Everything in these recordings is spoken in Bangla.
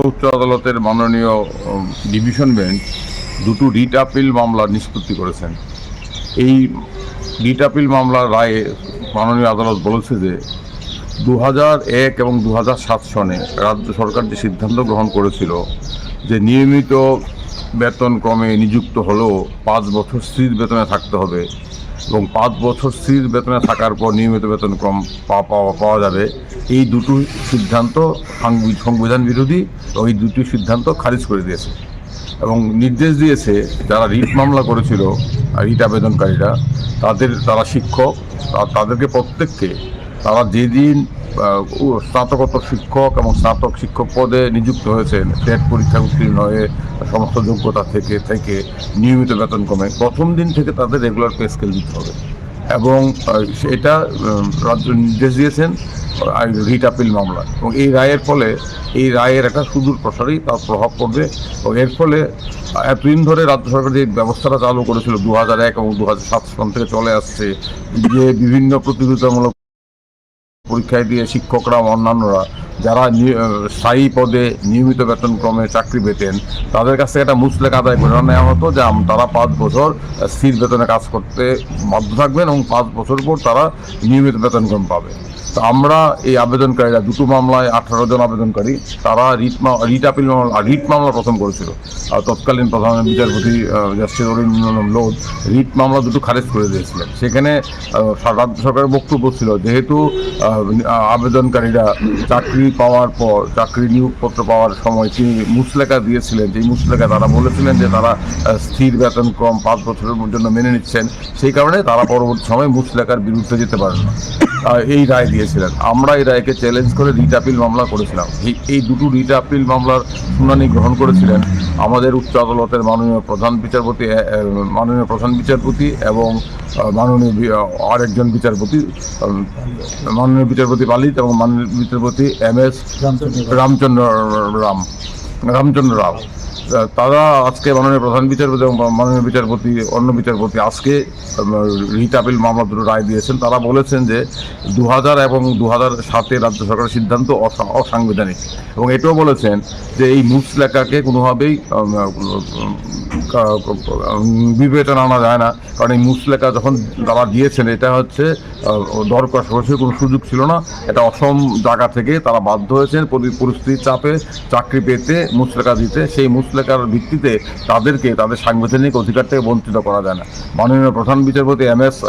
উচ্চ আদালতের মাননীয় ডিভিশন বেঞ্চ দুটো রিট আপিল মামলা নিষ্পত্তি করেছেন। এই রিট আপিল মামলার রায়ে মাননীয় আদালত বলেছে যে দু এক এবং দু সনে রাজ্য সরকার যে সিদ্ধান্ত গ্রহণ করেছিল যে নিয়মিত বেতন ক্রমে নিযুক্ত হলেও পাঁচ বছর স্থির বেতনে থাকতে হবে এবং পাঁচ বছর স্থির বেতনে থাকার পর নিয়মিত বেতন ক্রম পাওয়া পাওয়া যাবে। এই দুটো সিদ্ধান্ত সংবিধান বিরোধী এবং এই দুটি সিদ্ধান্ত খারিজ করে দিয়েছে। এবং নির্দেশ দিয়েছে, যারা রিট মামলা করেছিল রিট আবেদনকারীরা, তাদের, তারা শিক্ষক তাদেরকে প্রত্যেককে তারা যেদিন স্নাতকোত্তর শিক্ষক এবং স্নাতক শিক্ষক পদে নিযুক্ত হয়েছেন টেট পরীক্ষা উত্তীর্ণ হয়ে সমস্ত যোগ্যতা থেকে থেকে নিয়মিত বেতন কমে, প্রথম দিন থেকে তাদের রেগুলার পে স্কেল দিতে হবে। এবং সেটা রাজ্য নির্দেশ দিয়েছেন রিট আপিল মামলা। এবং এই রায়ের ফলে, এই রায়ের একটা সুদূর প্রসারী তার প্রভাব পড়বে। এবং এর ফলে, এতদিন ধরে রাজ্য সরকার যে ব্যবস্থাটা চালু করেছিল, দু হাজার এক এবং দু হাজার সাত সন থেকে চলে আসছে, যে বিভিন্ন প্রতিযোগিতামূলক পরীক্ষায় দিয়ে শিক্ষকরা অন্যান্যরা যারা স্থায়ী পদে নিয়মিত বেতনক্রমে চাকরি পেতেন, তাদের কাছ থেকে একটা মুসলেক আদায় করে নেওয়া হতো যে তারা পাঁচ বছর স্থির বেতনে কাজ করতে বাধ্য থাকবেন এবং পাঁচ বছর পর তারা নিয়মিত বেতনক্রম পাবে। তো আমরা এই আবেদনকারীরা, দুটো মামলায় আঠারো জন আবেদনকারী, তারা রিট রিট আপিল মামলা, রিট মামলা প্রথম করেছিল। আর তৎকালীন প্রধান বিচারপতি জাস্টিস অরিন্দম লোধ রিট মামলা দুটো খারিজ করে দিয়েছিলেন। সেখানে রাজ্য সরকারের বক্তব্য ছিল যেহেতু আবেদনকারীরা চাকরি পাওয়ার পর, চাকরি নিয়োগপত্র পাওয়ার সময় তিনি মুসলেখা দিয়েছিলেন। যে মুসলেখা তারা বলেছিলেন যে তারা স্থির বেতন ক্রম পাঁচ বছরের জন্য মেনে নিচ্ছেন। সেই কারণে তারা পরবর্তী সময় মুসলেখার বিরুদ্ধে যেতে পারেন না। এই রায় দিয়েছিলেন আমরা এই রায়কে চ্যালেঞ্জ করে রিট আপিল মামলা করেছিলাম। এই এই দুটো রিট আপিল মামলার শুনানি গ্রহণ করেছিলেন আমাদের উচ্চ আদালতের মাননীয় প্রধান বিচারপতি মাননীয় প্রধান বিচারপতি এবং মাননীয় আরেকজন বিচারপতি মাননীয় বিচারপতি পালিত এবং মাননীয় বিচারপতি এম এস রামচন্দ্র রাম। রামচন্দ্র রাও তারা আজকে মাননীয় প্রধান বিচারপতি এবং মাননীয় বিচারপতি, অন্য বিচারপতি আজকে রিট আপিল মামলা দুটো রায় দিয়েছেন। তারা বলেছেন যে দু হাজার এবং দু সাতে রাজ্য সরকারের সিদ্ধান্ত অসা- অসাংবিধানিক। এবং এটাও বলেছেন যে এই মুসলেখাকে কোনোভাবেই বিবেচনা আনা যায় না। কারণ এই মুসলেখা যখন তারা দিয়েছেন, এটা হচ্ছে দরকার সরাসরি কোনো সুযোগ ছিল না। এটা অসম জায়গা থেকে তারা বাধ্য হয়েছেন পরি- পরিস্থিতির চাপে চাকরি পেতে মুসলেখা দিতে। সেই মুসলেখার ভিত্তিতে তাদেরকে, তাদের সাংবিধানিক অধিকার থেকে বঞ্চিত করা যায় না। মাননীয় প্রধান বিচারপতি M S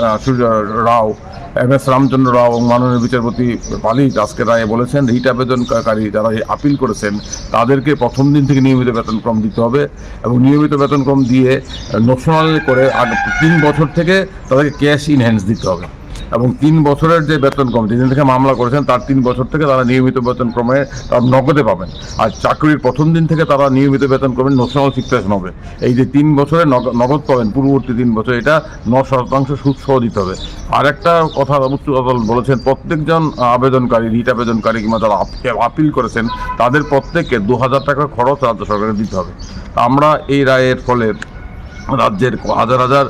Rao, M S Ramchandra Rao এবং মাননীয় বিচারপতি পালিক আজকে রায়ে বলেছেন রিট আবেদনকারী যারা আপিল করেছেন, তাদেরকে প্রথম দিন থেকে নিয়মিত বেতনক্রম দিতে হবে এবং নিয়মিত বেতনক্রম দিয়ে নোশনাল করে আগ- তিন বছর থেকে তাদেরকে ক্যাশ ইনহ্যান্স দিতে হবে। এবং তিন বছরের যে বেতন কম যেদিন থেকে মামলা করেছেন, তার তিন বছর থেকে তারা নিয়মিত বেতন ক্রমে তারা নগদে পাবেন। আর চাকরির প্রথম দিন থেকে তারা নিয়মিত বেতন ক্রমে ন্যাশনাল ফিক্সেশন হবে এই যে তিন বছরে নগ- নগদ পাবেন পূর্ববর্তী তিন বছর, এটা ন শতাংশ সুদ সহ দিতে হবে। আর একটা কথা আদালত বলেছেন, প্রত্যেকজন আবেদনকারী, রিট আবেদনকারী কিংবা যারা আপিল করেছেন, তাদের প্রত্যেককে দু হাজার টাকা খরচ রাজ্য সরকারের দিতে হবে। আমরা এই রায়ের ফলে রাজ্যের হাজার হাজার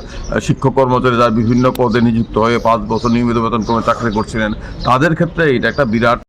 শিক্ষক কর্মচারী যারা বিভিন্ন পদে নিযুক্ত হয়ে পাঁচ বছর নিয়মিত বেতন কমে চাকরি করছিলেন, তাদের ক্ষেত্রে এটা একটা বিরাট